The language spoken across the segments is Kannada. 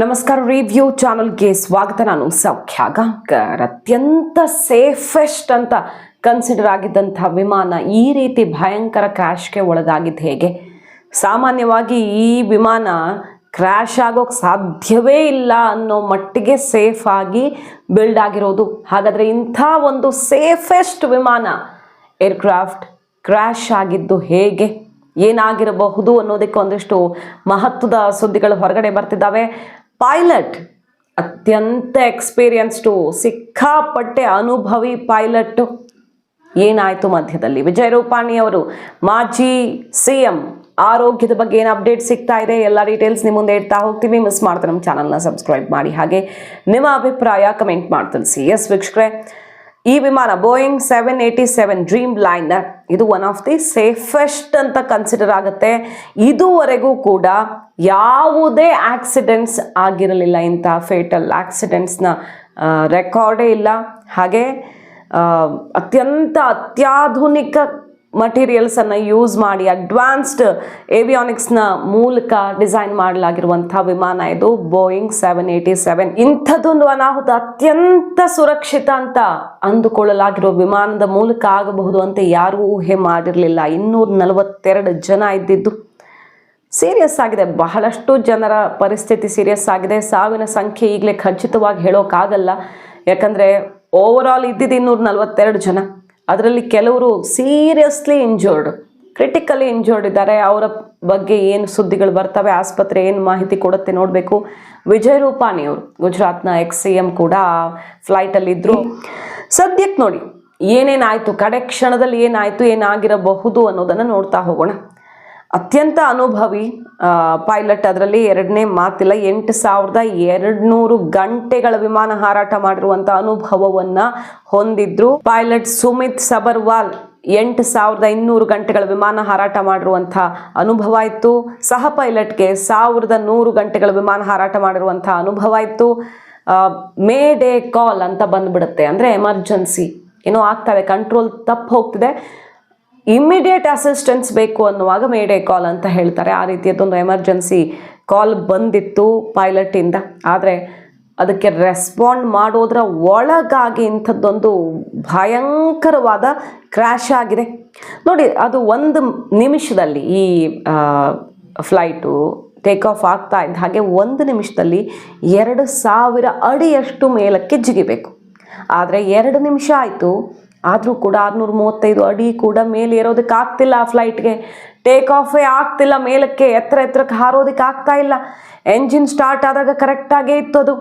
ನಮಸ್ಕಾರ ರಿವ್ಯೂ ಚಾನಲ್ಗೆ ಸ್ವಾಗತ. ನಾನು ಸೌಖ್ಯ ಗಾಂಕರ್ ಅತ್ಯಂತ ಸೇಫೆಸ್ಟ್ ಅಂತ ಕನ್ಸಿಡರ್ ಆಗಿದ್ದಂಥ ವಿಮಾನ ಈ ರೀತಿ ಭಯಂಕರ ಕ್ರ್ಯಾಶ್ಗೆ ಒಳಗಾಗಿದ್ದು ಹೇಗೆ? ಸಾಮಾನ್ಯವಾಗಿ ಈ ವಿಮಾನ ಕ್ರ್ಯಾಶ್ ಆಗೋಕ್ಕೆ ಸಾಧ್ಯವೇ ಇಲ್ಲ ಅನ್ನೋ ಮಟ್ಟಿಗೆ ಸೇಫ್ ಆಗಿ ಬಿಲ್ಡ್ ಆಗಿರೋದು. ಹಾಗಾದರೆ ಇಂಥ ಒಂದು ಸೇಫೆಸ್ಟ್ ವಿಮಾನ ಏರ್ಕ್ರಾಫ್ಟ್ ಕ್ರ್ಯಾಶ್ ಆಗಿದ್ದು ಹೇಗೆ? ಏನಾಗಿರಬಹುದು ಅನ್ನೋದಕ್ಕೆ ಒಂದಿಷ್ಟು ಮಹತ್ವದ ಸುದ್ದಿಗಳು ಹೊರಗಡೆ ಬರ್ತಿದ್ದಾವೆ. ಪೈಲಟ್ ಅತ್ಯಂತ ಎಕ್ಸ್ಪೀರಿಯನ್ಸ್ಡು ಸಿಕ್ಕಾಪಟ್ಟೆ ಅನುಭವಿ ಪೈಲಟ್ ಏನಾಯಿತು ಮಧ್ಯದಲ್ಲಿ? ವಿಜಯ್ ರೂಪಾಣಿ ಅವರು, ಮಾಜಿ ಸಿ ಎಂ ಆರೋಗ್ಯದ ಬಗ್ಗೆ ಏನು ಅಪ್ಡೇಟ್ ಸಿಗ್ತಾ ಇದೆ? ಎಲ್ಲ ಡೀಟೇಲ್ಸ್ ನಿಮ್ಮ ಮುಂದೆ ಇಡ್ತಾ ಹೋಗ್ತೀವಿ ಮಿಸ್ ಮಾಡ್ತಾರೆ ನಮ್ಮ ಚಾನಲ್ನ ಸಬ್ಸ್ಕ್ರೈಬ್ ಮಾಡಿ. ಹಾಗೆ ನಿಮ್ಮ ಅಭಿಪ್ರಾಯ ಕಮೆಂಟ್ ಮಾಡಿ ತಿಳಿಸಿ. ಎಸ್ ವೀಕ್ಷಕರೇ ಈ ವಿಮಾನ Boeing seven eighty seven Dreamliner ಇದು ಒನ್ ಆಫ್ ದಿ ಸೇಫೆಸ್ಟ್ ಅಂತ ಕನ್ಸಿಡರ್ ಆಗುತ್ತೆ. ಇದುವರೆಗೂ ಕೂಡ ಯಾವುದೇ ಆಕ್ಸಿಡೆಂಟ್ಸ್ ಆಗಿರಲಿಲ್ಲ ಇಂಥ ಫೇಟಲ್ ಆಕ್ಸಿಡೆಂಟ್ಸ್ನ ರೆಕಾರ್ಡೇ ಇಲ್ಲ. ಹಾಗೆ ಅತ್ಯಂತ ಅತ್ಯಾಧುನಿಕ ಮಟೀರಿಯಲ್ಸನ್ನು ಯೂಸ್ ಮಾಡಿ ಅಡ್ವಾನ್ಸ್ಡ್ ಏವಿಯಾನಿಕ್ಸ್ನ ಮೂಲಕ ಡಿಸೈನ್ ಮಾಡಲಾಗಿರುವಂಥ ವಿಮಾನ ಇದು ಬೋಯಿಂಗ್ ಸೆವೆನ್ ಏಯ್ಟಿ ಸೆವೆನ್ ಇಂಥದ್ದೊಂದು ಅನಾಹುತ, ಅತ್ಯಂತ ಸುರಕ್ಷಿತ ಅಂತ ಅಂದುಕೊಳ್ಳಲಾಗಿರೋ ವಿಮಾನದ ಮೂಲಕ ಆಗಬಹುದು ಅಂತ ಯಾರೂ ಊಹೆ ಮಾಡಿರಲಿಲ್ಲ. ಇನ್ನೂರ ನಲವತ್ತೆರಡು ಜನ ಇದ್ದಿದ್ದು. ಸೀರಿಯಸ್ ಆಗಿದೆ. ಬಹಳಷ್ಟು ಜನರ ಪರಿಸ್ಥಿತಿ ಸೀರಿಯಸ್ ಆಗಿದೆ. ಸಾವಿನ ಸಂಖ್ಯೆ ಈಗಲೇ ಖಚಿತವಾಗಿ ಹೇಳೋಕ್ಕಾಗಲ್ಲ ಯಾಕಂದರೆ ಓವರ್ ಆಲ್ ಇದ್ದಿದ್ದು ಇನ್ನೂರ ನಲವತ್ತೆರಡು ಜನ. ಅದರಲ್ಲಿ ಕೆಲವರು ಸೀರಿಯಸ್ಲಿ ಇಂಜೋರ್ಡ್ ಕ್ರಿಟಿಕಲಿ ಇಂಜೋರ್ಡ್ ಇದ್ದಾರೆ. ಅವರ ಬಗ್ಗೆ ಏನು ಸುದ್ದಿಗಳು ಬರ್ತವೆ, ಆಸ್ಪತ್ರೆ ಏನು ಮಾಹಿತಿ ಕೊಡುತ್ತೆ ನೋಡಬೇಕು. ವಿಜಯ್ ರೂಪಾನಿ ಅವರು, ಗುಜರಾತ್ನ ಎಕ್ಸ್ ಸಿ ಎಂ ಕೂಡ ಫ್ಲೈಟಲ್ಲಿದ್ದರು ಸದ್ಯಕ್ಕೆ ನೋಡಿ, ಏನೇನಾಯಿತು, ಕಡೆ ಕ್ಷಣದಲ್ಲಿ ಏನಾಯಿತು, ಏನಾಗಿರಬಹುದು ಅನ್ನೋದನ್ನು ನೋಡ್ತಾ ಹೋಗೋಣ. ಅತ್ಯಂತ ಅನುಭವಿ ಪೈಲಟ್ ಅದರಲ್ಲಿ ಎರಡನೇ ಮಾತಿಲ್ಲ, ಎಂಟು ಸಾವಿರದ ಎರಡುನೂರು ಗಂಟೆಗಳ ವಿಮಾನ ಹಾರಾಟ ಮಾಡಿರುವಂಥ ಅನುಭವವನ್ನು ಹೊಂದಿದ್ರು. ಪೈಲಟ್ ಸುಮಿತ್ ಸಬರ್ವಾಲ್ ಎಂಟು ಸಾವಿರದ ಇನ್ನೂರು ಗಂಟೆಗಳ ವಿಮಾನ ಹಾರಾಟ ಮಾಡಿರುವಂಥ ಅನುಭವ ಇತ್ತು. ಸಹ ಪೈಲಟ್ಗೆ ಸಾವಿರದ ನೂರು ಗಂಟೆಗಳ ವಿಮಾನ ಹಾರಾಟ ಮಾಡಿರುವಂಥ ಅನುಭವ ಇತ್ತು. ಮೇ ಡೇ ಕಾಲ್ ಅಂತ ಬಂದ್ಬಿಡುತ್ತೆ, ಅಂದರೆ ಎಮರ್ಜೆನ್ಸಿ. ಏನೋ ಆಗ್ತವೆ, ಕಂಟ್ರೋಲ್ ತಪ್ಪು ಹೋಗ್ತಿದೆ. ಇಮ್ಮಿಡಿಯೇಟ್ ಅಸಿಸ್ಟೆನ್ಸ್ ಬೇಕು ಅನ್ನುವಾಗ ಮೇಡೆ ಕಾಲ್ ಅಂತ ಹೇಳ್ತಾರೆ. ಆ ರೀತಿಯದೊಂದು ಎಮರ್ಜೆನ್ಸಿ ಕಾಲ್ ಬಂದಿತ್ತು ಪೈಲಟಿಂದ ಆದರೆ ಅದಕ್ಕೆ ರೆಸ್ಪಾಂಡ್ ಮಾಡೋದ್ರ ಒಳಗಾಗಿ ಇಂಥದ್ದೊಂದು ಭಯಂಕರವಾದ ಕ್ರ್ಯಾಶ್ ಆಗಿದೆ. ನೋಡಿ, ಅದು ಒಂದು ನಿಮಿಷದಲ್ಲಿ ಈ ಫ್ಲೈಟು ಟೇಕ್ ಆಫ್ ಆಗ್ತಾ ಇದ್ದ ಹಾಗೆ ಒಂದು ನಿಮಿಷದಲ್ಲಿ ಎರಡು ಸಾವಿರ ಅಡಿಯಷ್ಟು ಮೇಲಕ್ಕೆ ಜಿಗಿಬೇಕು. ಆದರೆ ಎರಡು ನಿಮಿಷ ಆಯಿತು. ಆದರೂ ಕೂಡ ಆರುನೂರ ಮೂವತ್ತೈದು ಅಡಿ ಕೂಡ ಮೇಲೆ ಏರೋದಕ್ಕೆ ಆಗ್ತಿಲ್ಲ ಆ ಫ್ಲೈಟ್ಗೆ ಟೇಕ್ ಆಫೇ ಆಗ್ತಿಲ್ಲ, ಮೇಲಕ್ಕೆ ಎತ್ತರ ಎತ್ತರಕ್ಕೆ ಹಾರೋದಕ್ಕೆ ಆಗ್ತಾ ಇಲ್ಲ. ಎಂಜಿನ್ ಸ್ಟಾರ್ಟ್ ಆದಾಗ ಕರೆಕ್ಟಾಗೇ ಇತ್ತು ಅದು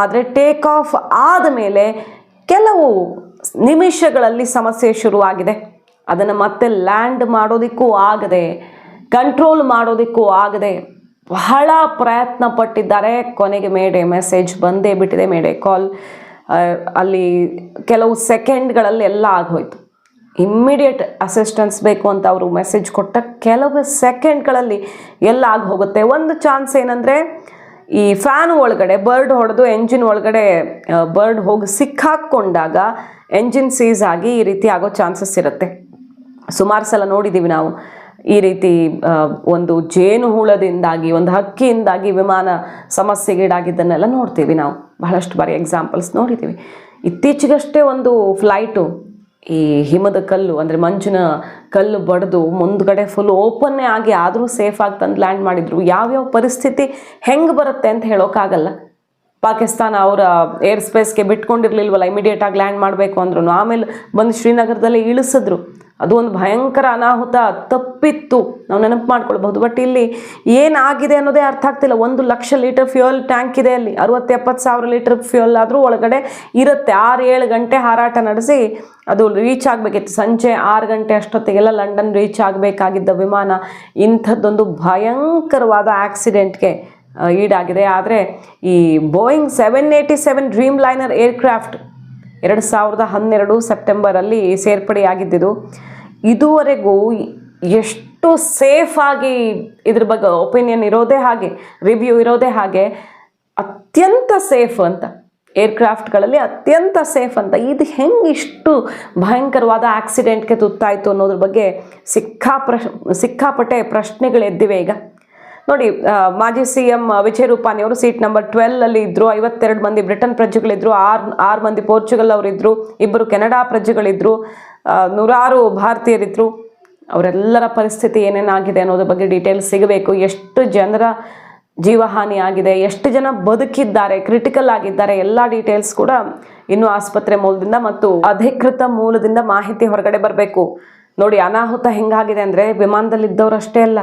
ಆದರೆ ಟೇಕ್ ಆಫ್ ಆದಮೇಲೆ ಕೆಲವು ನಿಮಿಷಗಳಲ್ಲಿ ಸಮಸ್ಯೆ ಶುರುವಾಗಿದೆ. ಅದನ್ನು ಮತ್ತೆ ಲ್ಯಾಂಡ್ ಮಾಡೋದಕ್ಕೂ ಆಗದೆ ಕಂಟ್ರೋಲ್ ಮಾಡೋದಕ್ಕೂ ಆಗದೆ ಬಹಳ ಪ್ರಯತ್ನ ಪಟ್ಟಿದ್ದಾರೆ. ಕೊನೆಗೆ ಮೇಡೆ ಮೆಸೇಜ್ ಬಂದೇ ಬಿಟ್ಟಿದೆ, ಮೇಡೆ ಕಾಲ್ ಅಲ್ಲಿ ಕೆಲವು ಸೆಕೆಂಡ್ಗಳಲ್ಲಿ ಎಲ್ಲ ಆಗೋಯ್ತು. ಇಮ್ಮಿಡಿಯೇಟ್ ಅಸಿಸ್ಟೆನ್ಸ್ ಬೇಕು ಅಂತ ಅವರು ಮೆಸೇಜ್ ಕೊಟ್ಟ ಕೆಲವು ಸೆಕೆಂಡ್ಗಳಲ್ಲಿ ಎಲ್ಲ ಆಗಿ ಹೋಗುತ್ತೆ ಒಂದು ಚಾನ್ಸ್ ಏನಂದರೆ, ಈ ಫ್ಯಾನ್ ಒಳಗಡೆ ಬರ್ಡ್ ಹೊಡೆದು ಎಂಜಿನ್ ಒಳಗಡೆ ಬರ್ಡ್ ಹೋಗಿ ಸಿಕ್ಕಾಕ್ಕೊಂಡಾಗ ಎಂಜಿನ್ ಸೀಸ್ ಆಗಿ ಈ ರೀತಿ ಆಗೋ ಚಾನ್ಸಸ್ ಇರುತ್ತೆ. ಸುಮಾರು ಸಲ ನೋಡಿದ್ದೀವಿ ನಾವು ಈ ರೀತಿ ಒಂದು ಜೇನು ಹುಳದಿಂದಾಗಿ ಒಂದು ಹಕ್ಕಿಯಿಂದಾಗಿ ವಿಮಾನ ಸಮಸ್ಯೆಗೀಡಾಗಿದ್ದನ್ನೆಲ್ಲ ನೋಡ್ತೀವಿ ನಾವು. ಬಹಳಷ್ಟು ಬಾರಿ ಎಕ್ಸಾಂಪಲ್ಸ್ ನೋಡಿದ್ದೀವಿ ಇತ್ತೀಚೆಗಷ್ಟೇ ಒಂದು ಫ್ಲೈಟು ಈ ಹಿಮದ ಕಲ್ಲು, ಅಂದರೆ ಮಂಜಿನ ಕಲ್ಲು ಬಡಿದು ಮುಂದ್ಗಡೆ ಫುಲ್ ಓಪನ್ನೇ ಆಗಿ ಆದರೂ ಸೇಫ್ ಆಗಿ ತಂದು ಲ್ಯಾಂಡ್ ಮಾಡಿದ್ರು. ಯಾವ್ಯಾವ ಪರಿಸ್ಥಿತಿ ಹೆಂಗೆ ಬರುತ್ತೆ ಅಂತ ಹೇಳೋಕ್ಕಾಗಲ್ಲ ಪಾಕಿಸ್ತಾನ ಅವರ ಏರ್ ಸ್ಪೇಸ್ಗೆ ಬಿಟ್ಕೊಂಡಿರ್ಲಿಲ್ವಲ್ಲ ಇಮಿಡಿಯೇಟಾಗಿ ಲ್ಯಾಂಡ್ ಮಾಡಬೇಕು ಅಂದ್ರೂ ಆಮೇಲೆ ಬಂದು ಶ್ರೀನಗರದಲ್ಲಿ ಇಳಿಸಿದ್ರು. ಅದು ಒಂದು ಭಯಂಕರ ಅನಾಹುತ, ತಪ್ಪಿತ್ತು. ನಾವು ನೆನಪು ಮಾಡ್ಕೊಳ್ಬಹುದು. ಬಟ್ ಇಲ್ಲಿ ಏನಾಗಿದೆ ಅನ್ನೋದೇ ಅರ್ಥ ಆಗ್ತಿಲ್ಲ. ಒಂದು ಲಕ್ಷ ಲೀಟರ್ ಫ್ಯೂಯಲ್ ಟ್ಯಾಂಕ್ ಇದೆ ಅಲ್ಲಿ. ಅರವತ್ತು ಎಪ್ಪತ್ತು ಸಾವಿರ ಲೀಟರ್ ಫ್ಯೂಯಲ್ ಆದರೂ ಒಳಗಡೆ ಇರುತ್ತೆ. ಆರು ಏಳು ಗಂಟೆ ಹಾರಾಟ ನಡೆಸಿ ಅದು ರೀಚ್ ಆಗಬೇಕಿತ್ತು. ಸಂಜೆ ಆರು ಗಂಟೆ ಅಷ್ಟೊತ್ತಿಗೆಲ್ಲ ಲಂಡನ್ ರೀಚ್ ಆಗಬೇಕಾಗಿದ್ದ ವಿಮಾನ ಇಂಥದ್ದೊಂದು ಭಯಂಕರವಾದ ಆಕ್ಸಿಡೆಂಟ್ಗೆ ಈಡಾಗಿದೆ. ಆದರೆ ಈ Boeing seven eighty seven Dreamliner aircraft ಎರಡು ಸಾವಿರದ ಹನ್ನೆರಡು ಸೆಪ್ಟೆಂಬರಲ್ಲಿ ಸೇರ್ಪಡೆಯಾಗಿದ್ದಿದ್ದು ಇದುವರೆಗೂ ಎಷ್ಟು ಸೇಫಾಗಿ ಇದ್ರ ಬಗ್ಗೆ ಒಪಿನಿಯನ್ ಇರೋದೇ ಹಾಗೆ ರಿವ್ಯೂ ಇರೋದೇ ಹಾಗೆ, ಅತ್ಯಂತ ಸೇಫ್ ಅಂತ ಏರ್ಕ್ರಾಫ್ಟ್ಗಳಲ್ಲಿ ಅತ್ಯಂತ ಸೇಫ್ ಅಂತ, ಇದು ಹೆಂಗೆ ಇಷ್ಟು ಭಯಂಕರವಾದ ಆಕ್ಸಿಡೆಂಟ್ಗೆ ತುತ್ತಾಯಿತು ಅನ್ನೋದ್ರ ಬಗ್ಗೆ ಸಿಕ್ಕಾ ಪ್ರಶ್ ಸಿಕ್ಕಾಪಟ್ಟೆ ಪ್ರಶ್ನೆಗಳು ಎದ್ದಿವೆ ಈಗ. ನೋಡಿ ಮಾಜಿ ಸಿ ಎಂ ವಿಜಯ್ ರೂಪಾನಿ ಅವರು ಸೀಟ್ ನಂಬರ್ ಟ್ವೆಲ್ ಅಲ್ಲಿ ಇದ್ರು, ಐವತ್ತೆರಡು ಮಂದಿ ಬ್ರಿಟನ್ ಪ್ರಜೆಗಳಿದ್ರು, ಆರ್, ಆರು ಮಂದಿ ಪೋರ್ಚುಗಲ್ ಅವರಿದ್ರು, ಇಬ್ಬರು ಕೆನಡಾ ಪ್ರಜೆಗಳಿದ್ರು ನೂರಾರು ಭಾರತೀಯರಿದ್ರು. ಅವರೆಲ್ಲರ ಪರಿಸ್ಥಿತಿ ಏನೇನಾಗಿದೆ ಅನ್ನೋದ್ರ ಬಗ್ಗೆ ಡೀಟೇಲ್ಸ್ ಸಿಗಬೇಕು. ಎಷ್ಟು ಜನರ ಜೀವಹಾನಿ ಆಗಿದೆ, ಎಷ್ಟು ಜನ ಬದುಕಿದ್ದಾರೆ ಕ್ರಿಟಿಕಲ್ ಆಗಿದ್ದಾರೆ, ಎಲ್ಲ ಡೀಟೇಲ್ಸ್ ಕೂಡ ಇನ್ನು ಆಸ್ಪತ್ರೆ ಮೂಲದಿಂದ ಮತ್ತು ಅಧಿಕೃತ ಮೂಲದಿಂದ ಮಾಹಿತಿ ಹೊರಗಡೆ ಬರಬೇಕು. ನೋಡಿ, ಅನಾಹುತ ಹೆಂಗಾಗಿದೆ ಅಂದರೆ, ವಿಮಾನದಲ್ಲಿದ್ದವರು ಅಷ್ಟೇ ಅಲ್ಲ.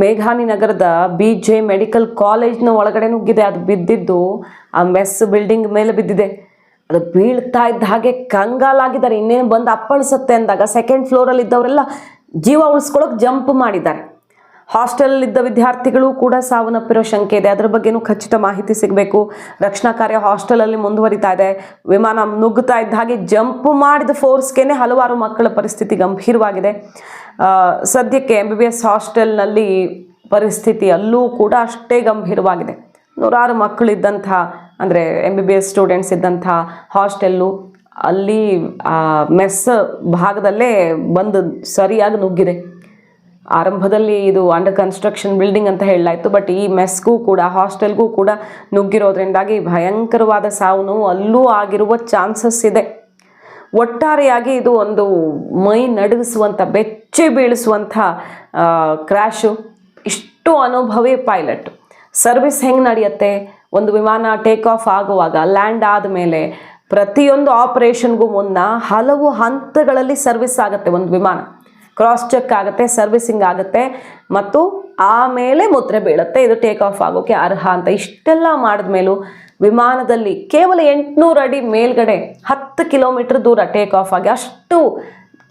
ಮೇಘಾನಿ ನಗರದ ಬಿ ಜೆ ಮೆಡಿಕಲ್ ಕಾಲೇಜ್ನ ಒಳಗಡೆ ನುಗ್ಗಿದೆ. ಅದು ಬಿದ್ದಿದ್ದು ಆ ಮೆಸ್ ಬಿಲ್ಡಿಂಗ್ ಮೇಲೆ ಬಿದ್ದಿದೆ. ಅದು ಬೀಳ್ತಾ ಇದ್ದ ಹಾಗೆ ಕಂಗಾಲಾಗಿದ್ದಾರೆ. ಇನ್ನೇನು ಬಂದು ಅಪ್ಪಳಿಸುತ್ತೆ ಅಂದಾಗ ಸೆಕೆಂಡ್ ಫ್ಲೋರಲ್ಲಿ ಇದ್ದವರೆಲ್ಲ ಜೀವ ಉಳಿಸ್ಕೊಳ್ಳೋಕೆ ಜಂಪ್ ಮಾಡಿದ್ದಾರೆ. ಹಾಸ್ಟೆಲ್ ಇದ್ದ ವಿದ್ಯಾರ್ಥಿಗಳು ಕೂಡ ಸಾವನ್ನಪ್ಪಿರೋ ಶಂಕೆ ಇದೆ. ಅದರ ಬಗ್ಗೆನೂ ಖಚಿತ ಮಾಹಿತಿ ಸಿಗಬೇಕು. ರಕ್ಷಣಾ ಕಾರ್ಯ ಹಾಸ್ಟೆಲಲ್ಲಿ ಮುಂದುವರಿತಾ ಇದೆ. ವಿಮಾನ ನುಗ್ಗುತ್ತಾ ಇದ್ದ ಹಾಗೆ ಜಂಪ್ ಮಾಡಿದ ಫೋರ್ಸ್ಗೆನೆ ಹಲವಾರು ಮಕ್ಕಳ ಪರಿಸ್ಥಿತಿ ಗಂಭೀರವಾಗಿದೆ. ಸದ್ಯಕ್ಕೆ ಎಂ ಬಿ ಬಿ ಎಸ್ ಹಾಸ್ಟೆಲ್ನಲ್ಲಿ ಪರಿಸ್ಥಿತಿ ಅಲ್ಲೂ ಕೂಡ ಅಷ್ಟೇ ಗಂಭೀರವಾಗಿದೆ. ನೂರಾರು ಮಕ್ಕಳಿದ್ದಂಥ, ಅಂದರೆ M B B S students ಇದ್ದಂಥ ಹಾಸ್ಟೆಲ್ಲು ಅಲ್ಲಿ ಮೆಸ್ ಭಾಗದಲ್ಲೇ ಬಂದು ಸರಿಯಾಗಿ ನುಗ್ಗಿದೆ. ಆರಂಭದಲ್ಲಿ ಇದು ಅಂಡರ್ ಕನ್ಸ್ಟ್ರಕ್ಷನ್ ಬಿಲ್ಡಿಂಗ್ ಅಂತ ಹೇಳಲಾಯಿತು ಬಟ್ ಈ ಮೆಸ್ಗೂ ಕೂಡ, ಹಾಸ್ಟೆಲ್ಗೂ ಕೂಡ ನುಗ್ಗಿರೋದ್ರಿಂದಾಗಿ ಭಯಂಕರವಾದ ಸಾವು ಅಲ್ಲೂ ಆಗಿರುವ ಚಾನ್ಸಸ್ ಇದೆ. ಒಟ್ಟಾರೆಯಾಗಿ ಇದು ಒಂದು ಮೈ ನಡುಗಿಸುವಂಥ ಬೆಚ್ಚಿ. ಬೀಳಿಸುವಂಥ ಕ್ರ್ಯಾಶು ಇಷ್ಟು ಅನುಭವಿ ಪೈಲಟ್ ಸರ್ವಿಸ್ ಹೆಂಗೆ ನಡೆಯುತ್ತೆ? ಒಂದು ವಿಮಾನ ಟೇಕ್ ಆಫ್ ಆಗುವಾಗ ಲ್ಯಾಂಡ್ ಆದಮೇಲೆ ಪ್ರತಿಯೊಂದು ಆಪರೇಷನ್ಗೂ ಮುನ್ನ ಹಲವು ಹಂತಗಳಲ್ಲಿ ಸರ್ವಿಸ್ ಆಗುತ್ತೆ ಒಂದು ವಿಮಾನ. ಕ್ರಾಸ್ ಚೆಕ್ ಆಗುತ್ತೆ ಸರ್ವಿಸಿಂಗ್ ಆಗುತ್ತೆ, ಮತ್ತು ಆಮೇಲೆ ಮುದ್ರೆ ಬೀಳುತ್ತೆ, ಇದು ಟೇಕ್ ಆಫ್ ಆಗೋಕ್ಕೆ ಅರ್ಹ ಅಂತ. ಇಷ್ಟೆಲ್ಲ ಮಾಡಿದ್ಮೇಲೂ ವಿಮಾನದಲ್ಲಿ ಕೇವಲ ಎಂಟುನೂರು ಅಡಿ ಮೇಲ್ಗಡೆ ಹತ್ತು ಕಿಲೋಮೀಟ್ರ್ ದೂರ ಟೇಕ್ ಆಫ್ ಆಗಿ ಅಷ್ಟು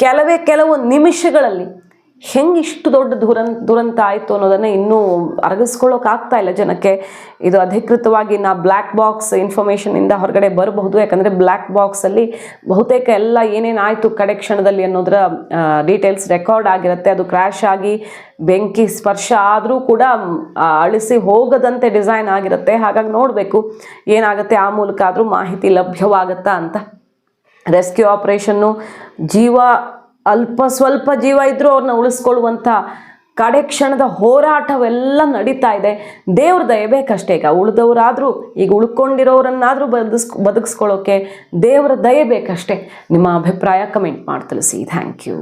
ಕೆಲವೇ ಕೆಲವು ನಿಮಿಷಗಳಲ್ಲಿ ಹೆಂಗೆ ಇಷ್ಟು ದೊಡ್ಡ ದುರನ್ ದುರಂತ ಆಯಿತು ಅನ್ನೋದನ್ನು ಇನ್ನೂ ಅರಗಿಸ್ಕೊಳ್ಳೋಕ್ಕಾಗ್ತಾ ಇಲ್ಲ ಜನಕ್ಕೆ. ಇದು ಅಧಿಕೃತವಾಗಿ ನಾ ಬ್ಲ್ಯಾಕ್ ಬಾಕ್ಸ್ ಇನ್ಫಾರ್ಮೇಷನಿಂದ ಹೊರಗಡೆ ಬರಬಹುದು, ಯಾಕಂದರೆ ಬ್ಲ್ಯಾಕ್ ಬಾಕ್ಸಲ್ಲಿ ಬಹುತೇಕ ಎಲ್ಲ ಏನೇನಾಯಿತು ಕಡೆ ಕ್ಷಣದಲ್ಲಿ ಅನ್ನೋದರ ಡೀಟೇಲ್ಸ್ ರೆಕಾರ್ಡ್ ಆಗಿರುತ್ತೆ. ಅದು ಕ್ರ್ಯಾಶ್ ಆಗಿ ಬೆಂಕಿ ಸ್ಪರ್ಶ ಆದರೂ ಕೂಡ ಅಳಿಸಿ ಹೋಗದಂತೆ ಡಿಸೈನ್ ಆಗಿರುತ್ತೆ. ಹಾಗಾಗಿ ನೋಡಬೇಕು ಏನಾಗುತ್ತೆ, ಆ ಮೂಲಕ ಆದರೂ ಮಾಹಿತಿ ಲಭ್ಯವಾಗುತ್ತಾ ಅಂತ. ರೆಸ್ಕ್ಯೂ ಆಪ್ರೇಷನ್ನು ಜೀವ, ಅಲ್ಪ ಸ್ವಲ್ಪ ಜೀವ ಇದ್ದರೂ ಅವ್ರನ್ನ ಉಳಿಸ್ಕೊಳ್ಳುವಂಥ ಕಡೆ ಕ್ಷಣದ ಹೋರಾಟವೆಲ್ಲ ನಡೀತಾ ಇದೆ. ದೇವ್ರ ದಯ ಬೇಕಷ್ಟೇ ಈಗ. ಉಳಿದವರಾದರೂ, ಈಗ ಉಳ್ಕೊಂಡಿರೋರನ್ನಾದರೂ ಬದುಸ್ ದೇವ್ರ ದಯೆ ಬೇಕಷ್ಟೇ. ನಿಮ್ಮ ಅಭಿಪ್ರಾಯ ಕಮೆಂಟ್ ಮಾಡಿ ತಿಳಿಸಿ. Thank you